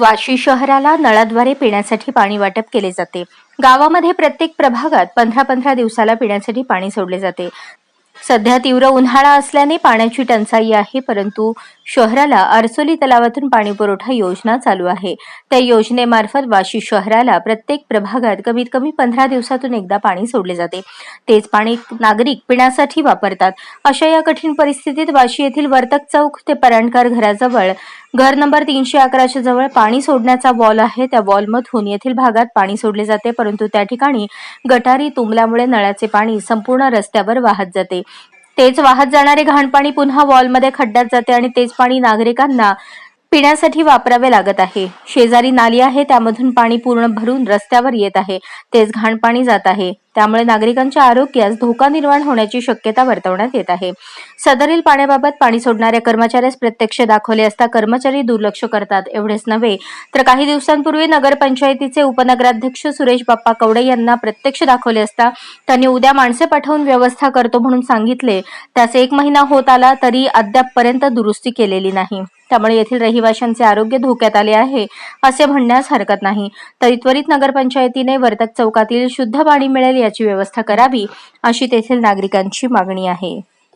वाशी शहराला नळाद्वारे पिण्यासाठी पाणी वाटप केले जाते. गावामध्ये प्रत्येक प्रभागात पंधरा पंधरा दिवसाला पिण्यासाठी पाणी सोडले जाते. सध्या तीव्र उन्हाळा असल्याने पाण्याची टंचाई आहे परंतु शहराला आरसोली तलावातून पाणी पुरवठा योजना चालू आहे. त्या योजनेमार्फत वाशी शहराला प्रत्येक प्रभागात कमीत कमी पंधरा दिवसातून एकदा पाणी सोडले जाते. तेच पाणी नागरिक पिण्यासाठी वापरतात. अशा या कठीण परिस्थितीत वाशी येथील वर्तक चौक ते परांडकर घराजवळ घर नंबर तीनशे अकराच्या जवळ पाणी सोडण्याचा वॉल आहे. त्या वॉलमधून येथील भागात पाणी सोडले जाते परंतु त्या ठिकाणी गटारी तुंबल्यामुळे नळाचे पाणी संपूर्ण रस्त्यावर वाहत जाते. तेच वाहत जाणारे घाण पाणी पुन्हा वॉलमध्ये खड्ड्यात जाते आणि तेच पाणी नागरिकांना पिण्यासाठी वापरावे लागत आहे. शेजारी नाली आहे त्यामधून पाणी पूर्ण भरून रस्त्यावर येत आहे. तेच घाण पाणी जात आहे. त्यामुळे नागरिकांच्या आरोग्यास धोका निर्माण होण्याची शक्यता वर्तवण्यात येत आहे. सदरील पाण्याबाबत पाणी सोडणाऱ्या कर्मचाऱ्यास प्रत्यक्ष दाखवले असता कर्मचारी दुर्लक्ष करतात एवढेच नव्हे तर काही दिवसांपूर्वी नगरपंचायतीचे उपनगराध्यक्ष सुरेश बाप्पा कवडे यांना प्रत्यक्ष दाखवले असता त्यांनी उद्या माणसे पाठवून व्यवस्था करतो म्हणून सांगितले. त्यास एक महिना होत आला तरी अद्यापपर्यंत दुरुस्ती केलेली नाही. त्यामुळे येथील रहिवाशांचे आरोग्य धोक्यात आले आहे असे म्हणण्यास हरकत नाही. तरी त्वरित नगरपंचायतीने वर्तक चौकातील शुद्ध पाणी मिळेल याची व्यवस्था करावी अशी तेथील नागरिकांची मागणी आहे.